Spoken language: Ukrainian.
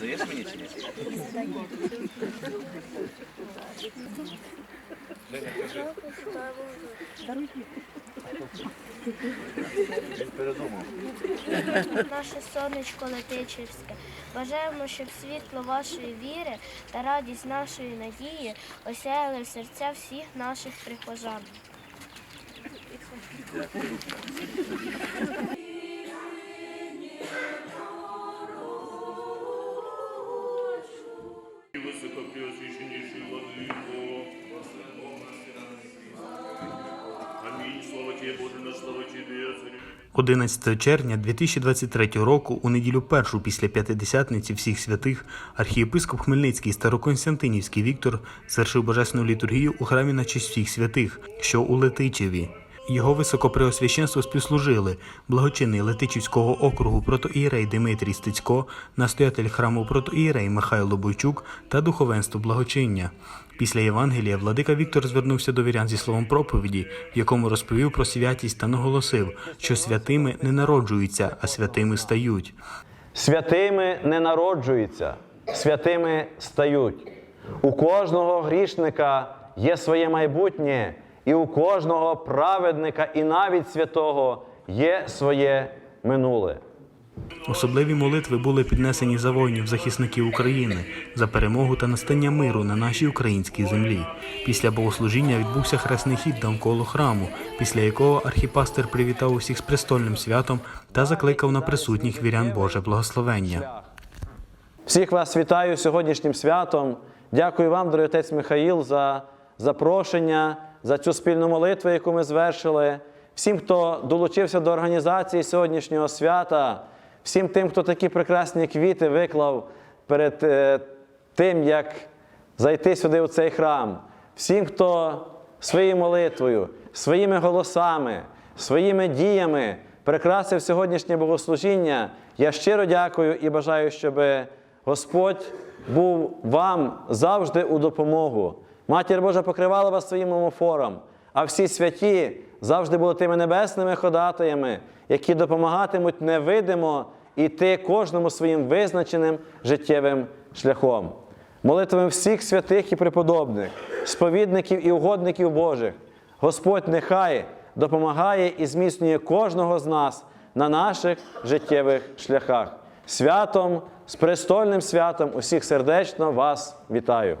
Заєш мені чи ні? Він передумав. Наше сонечко Летичівське. Бажаємо, щоб світло вашої віри та радість нашої надії осяяли в серця всіх наших прихожан. Високопреосвященнейший Владыко, Аминь. Слава Тебе, Боже наш, слава Тебе, Царю. 11 червня 2023 року, у неділю першу після п'ятидесятниці всіх святих, архієпископ Хмельницький Староконстантинівський Віктор звершив божественну літургію у храмі на честь всіх святих, що у Летичеві. Його високопреосвященство співслужили благочинний Летичівського округу протоієрей Димитрій Стецько, настоятель храму протоієрей Михайло Бойчук та духовенство благочиння. Після Євангелія владика Віктор звернувся до вірян зі словом проповіді, в якому розповів про святість та наголосив, що святими не народжуються, а святими стають. Святими не народжуються, святими стають. У кожного грішника є своє майбутнє, і у кожного праведника, і навіть святого є своє минуле. Особливі молитви були піднесені за воїнів захисників України за перемогу та настання миру на нашій українській землі. Після богослужіння відбувся хресний хід навколо храму, після якого архіпастер привітав усіх з престольним святом та закликав на присутніх вірян Боже благословення. Всіх вас вітаю сьогоднішнім святом. Дякую вам, дорогий отець Михаїл, за запрошення, за цю спільну молитву, яку ми звершили. Всім, хто долучився до організації сьогоднішнього свята, всім тим, хто такі прекрасні квіти виклав перед е, тим, як зайти сюди у цей храм, всім, хто своєю молитвою, своїми голосами, своїми діями прикрасив сьогоднішнє богослужіння, я щиро дякую і бажаю, щоб Господь був вам завжди у допомогу. Матір Божа покривала вас своїм омофором, а всі святі завжди були тими небесними ходатаями, які допомагатимуть невидимо йти кожному своїм визначеним життєвим шляхом. Молитвами всіх святих і преподобних, сповідників і угодників Божих, Господь нехай допомагає і зміцнює кожного з нас на наших життєвих шляхах. Святом, з престольним святом усіх сердечно вас вітаю.